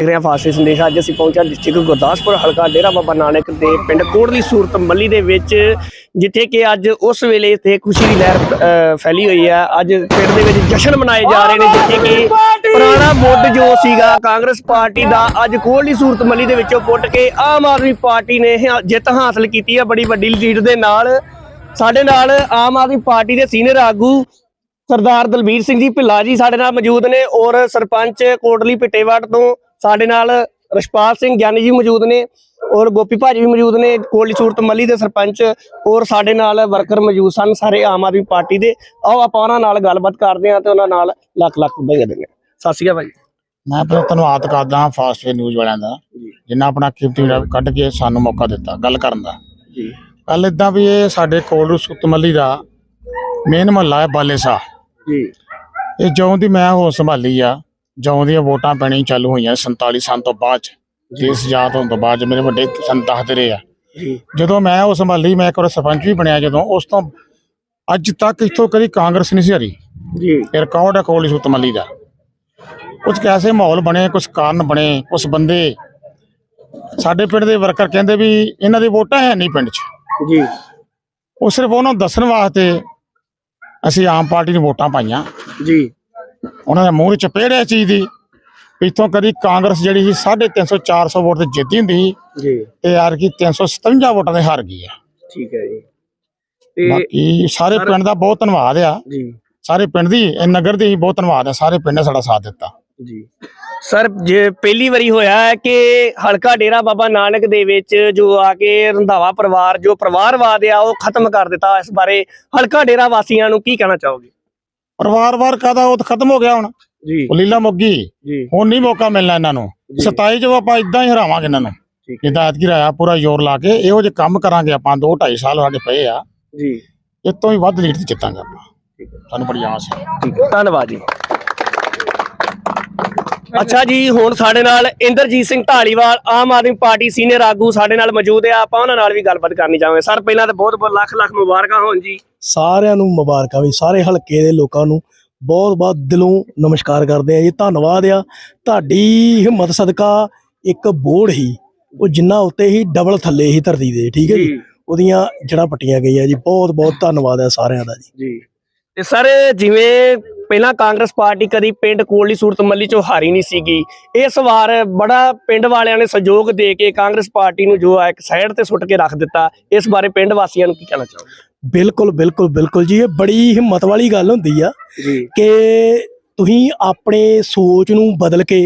ਦੇਖ ਰਹੇ ਹਾਂ ਫਾਸਟ ਸੰਦੇਸ਼। ਅੱਜ ਅਸੀਂ ਪਹੁੰਚਾ ਡਿਸਟ੍ਰਿਕਟ ਗੁਰਦਾਸਪੁਰ ਹਲਕਾ ਡੇਰਾ ਬਾਬਾ ਨਾਨਕ ਦੇ ਪਿੰਡ ਕੋਟਲੀ ਸੂਰਤ ਮੱਲੀ ਦੇ ਵਿੱਚ ਜਿੱਥੇ ਕਿ ਅੱਜ ਉਸ ਵੇਲੇ ਇੱਥੇ ਖੁਸ਼ੀ ਦੀ ਲਹਿਰ ਫੈਲੀ ਹੋਈ ਹੈ। ਅੱਜ ਪਿੰਡ ਦੇ ਵਿੱਚ ਜਸ਼ਨ ਮਨਾਏ ਜਾ ਰਹੇ ਨੇ ਜਿੱਥੇ ਕਿ ਪੁਰਾਣਾ ਮੁੱਢ ਜੋ ਸੀਗਾ ਕਾਂਗਰਸ ਪਾਰਟੀ ਦਾ ਅੱਜ ਕੋਟਲੀ ਸੂਰਤ ਮੱਲੀ ਦੇ ਵਿੱਚੋਂ ਪੁੱਟ ਕੇ ਆਮ ਆਦਮੀ ਪਾਰਟੀ ਨੇ ਜਿੱਤ ਹਾਸਲ ਕੀਤੀ ਹੈ। ਬੜੀ ਵੱਡੀ ਲੀਡ ਦੇ ਨਾਲ ਸਾਡੇ ਨਾਲ ਆਮ ਆਦਮੀ ਪਾਰਟੀ ਦੇ ਸੀਨੀਅਰ ਆਗੂ ਸਰਦਾਰ ਦਲਬੀਰ ਸਿੰਘ ਜੀ ਭਿੱਲਾ ਜੀ ਸਾਡੇ ਨਾਲ ਮੌਜੂਦ ਨੇ ਔਰ ਸਰਪੰਚ ਕੋਟਲੀ ਪਿੱਟੇਵਾਟ ਤੋਂ ਸਾਡੇ ਨਾਲ ਰਸ਼ਪਾਲ ਸਿੰਘ ਗਿਆਨੀ ਜੀ ਮੌਜੂਦ ਨੇ ਔਰ ਗੋਪੀ ਭਾਜੀ ਵੀ ਮੌਜੂਦ ਨੇ ਕੋਟਲੀ ਸੂਰਤ ਮੱਲੀ ਦੇ ਸਰਪੰਚ ਔਰ ਸਾਡੇ ਨਾਲ ਵਰਕਰ ਮੌਜੂਦ ਸਨ ਸਾਰੇ ਆਮ ਆਦਮੀ ਪਾਰਟੀ ਦੇ। ਆਓ ਆਪਾਂ ਉਹਨਾਂ ਨਾਲ ਗੱਲਬਾਤ ਕਰਦੇ ਹਾਂ ਤੇ ਉਹਨਾਂ ਨਾਲ ਲੱਖ ਲੱਖ ਵਧਾਈਆਂ ਦਿੰਦੇ ਹਾਂ। ਸਤਿ ਸ਼੍ਰੀ ਅਕਾਲ ਭਾਈ ਮੈਂ ਫਿਰ ਧੰਨਵਾਦ ਕਰਦਾ ਹਾਂ ਫਾਸਟਵੇ ਨਿਊਜ਼ ਵਾਲਿਆਂ ਦਾ ਜੀ। ਜਿਨ੍ਹਾਂ ਆਪਣਾ ਕੀਮਤੀ ਕੱਢ ਕੇ ਸਾਨੂੰ ਮੌਕਾ ਦਿੱਤਾ ਗੱਲ ਕਰਨ ਦਾ। ਜੀ। ਗੱਲ ਇਦਾਂ ਵੀ ਇਹ ਸਾਡੇ ਕੋਲ ਸੁਤਮੱਲੀ ਦਾ ਮੇਨ ਮਹੱਲਾ ਹੈ ਬਾਲੇਸਾ ਜੀ। ਇਹ ਜਿਉਂ ਦੀ ਮੈਂ ਹੋ ਸੰਭਾਲੀ ਆ ਜਿਉਂ ਦੀਆਂ ਵੋਟਾਂ ਪੈਣੀਆਂ ਚਾਲੂ ਹੋਈਆਂ 47 ਸਾਲ ਤੋਂ ਬਾਅਦ ਦੇਸ਼ ਆਜ਼ਾਦ ਹੋਣ ਤੋਂ ਬਾਅਦ ਮੇਰੇ ਵੱਡੇ ਸਨ ਦੱਸਦੇ ਰਹੇ ਆ। ਜਦੋਂ ਮੈਂ ਉਹ ਸੰਭਾਲੀ ਮੈਂ ਇੱਕ ਵਾਰ ਸਰਪੰਚ ਵੀ ਬਣਿਆ ਜਦੋਂ ਉਸ ਤੋਂ ਅੱਜ ਤੱਕ ਇੱਥੋਂ ਕਦੀ ਕਾਂਗਰਸ ਨਹੀਂ ਸੀ ਹਰੀ। ਜੀ। ਰਿਕਾਰਡ ਹੈ ਕੋਲੀ ਸੁਤਮੱਲੀ ਦਾ। ਕੁਝ ਕੈਸੇ ਮਾਹੌਲ ਬਣੇ ਕੁਝ ਕਾਰਨ ਬਣੇ ਕੁਝ ਬੰਦੇ ਸਾਡੇ ਪਿੰਡ ਦੇ ਵਰਕਰ ਕਹਿੰਦੇ ਵੀ ਇਹਨਾਂ ਦੀ ਵੋਟਾਂ ਹੈ ਨਹੀਂ ਪਿੰਡ 'ਚ। ਜੀ। ਉਹ ਸਿਰਫ ਉਹਨਾਂ ਦੱਸਣ ਵਾਸਤੇ ਅਸੀਂ ਆਮ ਪਾਰਟੀ ਨੂੰ ਵੋਟਾਂ ਪਾਈਆਂ। ਜੀ। ਉਹਨਾਂ ਦੇ ਮੂੰਹ 'ਚ ਚਪੇੜਿਆ ਚੀਜ਼ ਦੀ ਇੱਥੋਂ ਕਦੀ ਕਾਂਗਰਸ ਜਿਹੜੀ ਸੀ 350 400 ਵੋਟ ਤੇ ਜਿੱਤੀ ਹੁੰਦੀ ਸੀ ਜੀ। ਤੇ ਯਾਰ ਕੀ 357 ਵੋਟਾਂ ਤੇ ਹਾਰ ਗਈ ਆ। ਠੀਕ ਹੈ ਜੀ। ਤੇ ਬਾਕੀ ਸਰ- ਪਿੰਡ ਦਾ ਬਹੁਤ ਧੰਨਵਾਦ ਆ। ਜੀ। ਸਾਰੇ ਪਿੰਡ ਦੀ ਇਹ ਨਗਰ ਦੀ ਬਹੁਤ ਧੰਨਵਾਦ ਆ। ਸਾਰੇ ਪਿੰਡ ਨੇ ਸਾਡਾ ਸਾਥ ਦਿੱਤਾ। ਜੀ। ਸਰ ਜੇ ਪਹਿਲੀ ਵਾਰੀ ਹੋਇਆ ਹੈ ਕਿ ਹਲਕਾ ਡੇਰਾ ਬਾਬਾ ਨਾਨਕ ਦੇ ਵਿੱਚ ਜੋ ਆ ਕੇ ਰੰਧਾਵਾ ਪਰਿਵਾਰ ਜੋ ਪਰਿਵਾਰਵਾਦ ਆ ਉਹ ਖਤਮ ਕਰ ਦਿੱਤਾ ਇਸ ਬਾਰੇ ਹਲਕਾ ਡੇਰਾ ਵਾਸੀਆਂ ਨੂੰ ਕੀ ਕਹਿਣਾ ਚਾਹੋਗੇ? ਪਰਿਵਾਰ-ਵਾਰ ਕਾਦਾ ਉਹ ਤਾਂ ਖਤਮ ਹੋ ਗਿਆ ਹੁਣ। ਜੀ। ਉਹ ਲੀਲਾ ਮੁੱਗੀ। ਜੀ। ਹੁਣ ਨਹੀਂ ਮੌਕਾ ਮਿਲਣਾ ਇਹਨਾਂ ਨੂੰ। ਜੀ। 27 ਚ ਆਪਾਂ ਇਦਾਂ ਹੀ ਹਰਾਵਾਂਗੇ ਇਹਨਾਂ ਨੂੰ। ਜਿੱਦਾਂ ਐਤਕੀ ਰਾਇਆ ਪੂਰਾ ਜ਼ੋਰ ਲਾ ਕੇ ਇਹੋ ਜਿਹੇ ਕੰਮ ਕਰਾਂਗੇ ਆਪਾਂ 2 2.5 ਸਾਲ ਸਾਡੇ ਪਏ ਆ। ਜੀ। ਇਹ ਤੋਂ ਹੀ ਵੱਧ ਲੀਡ ਤੇ ਜਿੱਤਾਂਗੇ ਆਪਾਂ। ਸਾਨੂੰ ਬੜੀ ਆਸ ਹੈ। ਧੰਨਵਾਦ ਜੀ। ਅੱਛਾ ਜੀ ਹੁਣ ਸਾਡੇ ਨਾਲ ਇੰਦਰਜੀਤ ਸਿੰਘ ਢਾਲੀਵਾਲ ਆਮ ਆਦਮੀ ਪਾਰਟੀ ਸੀਨੀਅਰ ਆਗੂ ਸਾਡੇ ਨਾਲ ਮੌਜੂਦ ਹੈ। ਆਪਾਂ ਉਹਨਾਂ ਨਾਲ ਵੀ ਗੱਲਬਾਤ ਕਰਨੀ ਚਾਹਾਂਗੇ। ਸਰ ਪਹਿਲਾਂ ਤਾਂ ਬਹੁਤ ਬਹੁਤ ਲੱਖ ਲੱਖ ਮੁਬਾਰਕਾਂ ਹੋਣ ਜੀ। ਸਾਰਿਆਂ ਨੂੰ ਮੁਬਾਰਕਾਂ ਵੀ ਸਾਰੇ ਹਲਕੇ ਦੇ ਲੋਕਾਂ ਨੂੰ ਬਹੁਤ ਬਹੁਤ ਦਿਲੋਂ ਨਮਸਕਾਰ ਕਰਦੇ ਆ ਜੀ। ਧੰਨਵਾਦ ਆ। ਤੁਹਾਡੀ ਹਿੰਮਤ ਸਦਕਾ ਇੱਕ ਬੋਰਡ ਹੀ ਉਹ ਜਿੰਨਾ ਉੱਤੇ ਹੀ ਡਬਲ ਥੱਲੇ ਹੀ ਧਰਤੀ ਦੇ ਠੀਕ ਹੈ ਜੀ? ਉਹਦੀਆਂ ਜੜਾਂ ਪੱਟੀਆਂ ਗਈਆਂ ਜੀ। ਬਹੁਤ ਬਹੁਤ ਧੰਨਵਾਦ ਹੈ ਸਾਰਿਆਂ ਦਾ ਜੀ। ਜੀ। ਤੇ ਸਰ ਜਿਵੇਂ ਪਹਿਲਾਂ ਕਾਂਗਰਸ ਪਾਰਟੀ ਕਦੀ ਪਿੰਡ ਕੋਟਲੀ ਸੂਰਤ ਮੱਲੀ ਚੋਂ ਹਾਰੀ ਨਹੀਂ ਸੀਗੀ। ਇਸ ਵਾਰ ਬੜਾ ਪਿੰਡ ਵਾਲਿਆਂ ਨੇ ਸਹਿਯੋਗ ਦੇ ਕੇ ਕਾਂਗਰਸ ਪਾਰਟੀ ਨੂੰ ਜੋ ਆ ਇੱਕ ਸਾਈਡ ਤੇ ਸੁੱਟ ਕੇ ਰੱਖ ਦਿੱਤਾ। ਇਸ ਬਾਰੇ ਪਿੰਡ ਵਾਸੀਆਂ ਨੂੰ ਕੀ ਕਹਿਣਾ ਚਾਹੋਗੇ? ਬਿਲਕੁਲ ਬਿਲਕੁਲ ਬਿਲਕੁਲ ਜੀ। ਇਹ ਬੜੀ ਹਿੰਮਤ ਵਾਲੀ ਗੱਲ ਹੁੰਦੀ ਆ ਕਿ ਤੁਸੀਂ ਆਪਣੇ ਸੋਚ ਨੂੰ ਬਦਲ ਕੇ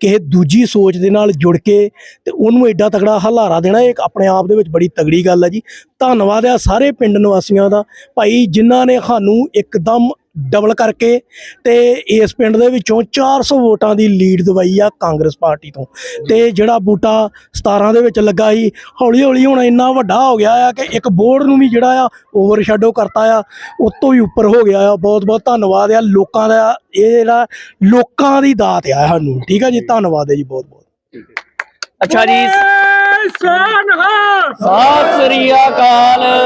ਕਿਸੇ ਦੂਜੀ ਸੋਚ ਦੇ ਨਾਲ ਜੁੜ ਕੇ ਤੇ ਉਹਨੂੰ ਐਡਾ ਤਗੜਾ ਹਲਾਰਾ ਦੇਣਾ ਇਹ ਆਪਣੇ ਆਪ ਦੇ ਵਿੱਚ ਬੜੀ ਤਗੜੀ ਗੱਲ ਹੈ ਜੀ। ਧੰਨਵਾਦ ਆ ਸਾਰੇ ਪਿੰਡ ਨਿਵਾਸੀਆਂ ਦਾ। ਭਾਈ ਜਿਨ੍ਹਾਂ ਨੇ ਸਾਨੂੰ ਇੱਕਦਮ ਡਬਲ ਕਰਕੇ ਤੇ ਇਸ ਪਿੰਡ ਦੇ ਵਿੱਚੋਂ 400 ਵੋਟਾਂ ਦੀ ਲੀਡ ਦਵਾਈ ਆ ਕਾਂਗਰਸ ਪਾਰਟੀ ਤੋਂ। ਤੇ ਜਿਹੜਾ ਬੂਟਾ 17 ਦੇ ਵਿੱਚ ਲੱਗਾ ਸੀ ਹੌਲੀ ਹੌਲੀ ਹੁਣ ਇੰਨਾ ਵੱਡਾ ਹੋ ਗਿਆ ਆ ਕਿ ਇੱਕ ਬੋਰਡ ਨੂੰ ਵੀ ਜਿਹੜਾ ਆ ਓਵਰ ਸ਼ੈਡੋ ਕਰਤਾ ਆ ਉਸ ਤੋਂ ਵੀ ਉੱਪਰ ਹੋ ਗਿਆ ਆ। ਬਹੁਤ ਬਹੁਤ ਧੰਨਵਾਦ ਆ ਲੋਕਾਂ ਦਾ ਇਹ ਜਿਹੜਾ ਲੋਕਾਂ ਦੀ ਦਾਤ ਆ ਸਾਨੂੰ। ਠੀਕ ਆ ਜੀ ਧੰਨਵਾਦ ਹੈ ਜੀ ਬਹੁਤ ਬਹੁਤ ਅੱਛਾ ਜੀ। ਸਤਿ ਸ੍ਰੀ ਅਕਾਲ।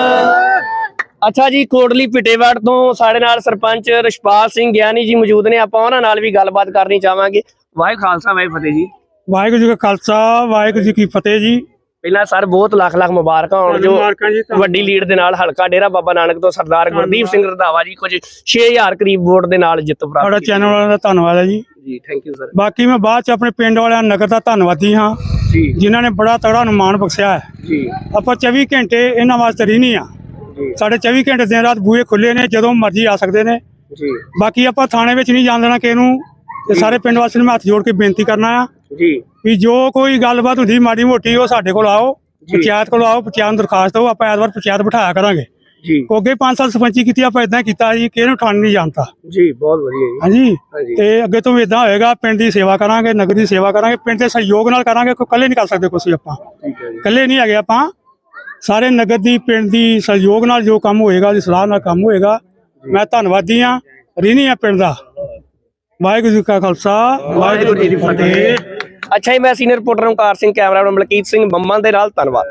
ਅੱਛਾ ਜੀ ਕੋਟਲੀ ਪਿਟੇਵਾੜ ਤੋਂ ਸਾਡੇ ਨਾਲ ਸਰਪੰਚ ਰਸ਼ਪਾਲ ਸਿੰਘ ਗਿਆਨੀ ਜੀ ਮੌਜੂਦ ਨੇ। ਆਪਾਂ ਉਹਨਾਂ ਨਾਲ ਵੀ ਗੱਲਬਾਤ ਕਰਨੀ ਚਾਹਾਂਗੇ। ਵਾਹਿ ਖਾਲਸਾ ਵਾਹਿ ਫਤਿਹ ਜੀ। ਵਾਹਿਗੁਰੂ ਜੀ ਕਾ ਖਾਲਸਾ ਵਾਹਿਗੁਰੂ ਜੀ ਕੀ ਫਤਿਹ ਜੀ। ਪਹਿਲਾਂ ਸਰ ਬਹੁਤ ਲੱਖ ਲੱਖ ਮੁਬਾਰਕਾਂ ਹੋਣ ਜੋ। ਵੱਡੀ ਲੀਡ ਦੇ ਨਾਲ ਹਲਕਾ ਡੇਰਾ ਬਾਬਾ ਨਾਨਕ ਤੋਂ ਸਰਦਾਰ ਗੁਰਦੀਪ ਸਿੰਘ ਰੰਧਾਵਾ ਜੀ ਕੁਝ 6000 ਕਰੀਬ ਵੋਟ ਦੇ ਨਾਲ ਜਿੱਤ ਪ੍ਰਾਪਤ ਤੁਹਾਡਾ। ਚੈਨਲ ਵਾਲਿਆਂ ਦਾ ਧੰਨਵਾਦ ਹੈ ਜੀ। ਜੀ ਥੈਂਕ ਯੂ ਸਰ ਬਾਕੀ ਮੈਂ ਬਾਅਦ ਚ ਆਪਣੇ ਪਿੰਡ ਵਾਲਿਆਂ ਨਗਰ ਦਾ ਧੰਨਵਾਦੀ ਹਾਂ ਜੀ। ਜਿਨ੍ਹਾਂ ਨੇ ਬੜਾ ਤਗੜਾ ਅਨੁਮਾਨ ਬਖਸ਼ਿਆ ਹੈ। ਜੀ। ਆਪਾਂ 24 ਘੰਟੇ ਇਹਨਾਂ ਵਾਸਤੇ ਰਹਿਣੀ ਆ ਸਾਡੇ 24 ਘੰਟੇ ਦਿਨ ਰਾਤ ਬੂਹੇ ਖੁੱਲੇ ਨੇ ਜਦੋਂ ਮਰਜ਼ੀ ਆ ਸਕਦੇ ਨੇ। ਜੀ। ਬਾਕੀ ਆਪਾਂ ਥਾਣੇ ਵਿੱਚ ਨਹੀਂ ਜਾਣ ਦੇਣਾ ਕਿਸੇ ਨੂੰ ਤੇ ਸਾਰੇ ਪਿੰਡ ਵਾਸੀਆਂ ਨੂੰ ਮੈਂ ਹੱਥ ਜੋੜ ਕੇ ਬੇਨਤੀ ਕਰਨਾ ਆ ਜੀ। ਵੀ ਜੋ ਕੋਈ ਗੱਲਬਾਤ ਹੁੰਦੀ ਮਾੜੀ ਮੋਟੀ ਉਹ ਸਾਡੇ ਕੋਲ ਆਓ। ਪੰਚਾਇਤ ਕੋਲ ਆਓ ਪੰਚਾਇਤ ਨੂੰ ਦਰਖਾਸਤ ਦਿਓ ਆਪਾਂ ਐਤਵਾਰ ਪੰਚਾਇਤ ਬਿਠਾਇਆ ਕਰਾਂਗੇ। ਜੀ। ਅੱਗੇ 5 ਸਾਲ ਸਰਪੰਚੀ ਕੀਤੀ ਆਪਾਂ ਇਦਾਂ ਕੀਤਾ ਜੀ ਕਿਸੇ ਨੂੰ ਠਾਣ ਨਹੀਂ ਜਾਣਦਾ ਜੀ ਬਹੁਤ ਵਧੀਆ ਜੀ। ਹਾਂਜੀ। ਤੇ ਅੱਗੇ ਤੋਂ ਵੀ ਇਦਾਂ ਹੋਏਗਾ ਪਿੰਡ ਦੀ ਸੇਵਾ ਕਰਾਂਗੇ ਨਗਰ ਦੀ ਸੇਵਾ ਕਰਾਂਗੇ ਪਿੰਡ ਦੇ ਸਹਿਯੋਗ ਨਾਲ ਕਰਾਂਗੇ ਕੋਈ ਇਕੱਲੇ ਨਹੀਂ ਕਰ ਸਕਦੇ ਵੀ ਆਪਾਂ। ਇਕੱਲੇ ਨਹੀਂ ਹੈਗੇ ਆਪਾਂ। ਸਾਰੇ ਨਗਰ ਦੀ, ਪਿੰਡ ਦੀ ਸਹਿਯੋਗ ਨਾਲ ਜੋ ਕੰਮ ਹੋਏਗਾ, ਉਹਦੀ ਸਲਾਹ ਨਾਲ ਕੰਮ ਹੋਏਗਾ। ਮੈਂ ਧੰਨਵਾਦੀ ਆ ਰੀਨੀ ਆ ਪਿੰਡ ਦਾ। ਵਾਹਿਗੁਰੂ ਜੀ ਕਾ ਖਾਲਸਾ, ਵਾਹਿਗੁਰੂ ਜੀ ਕੀ ਫਤਿਹ। ਅੱਛਾ ਜੀ, ਮੈਂ senior reporter Omkar Singh, cameraman Malkit Singh Bamma ਦੇ ਨਾਲ, ਧੰਨਵਾਦ।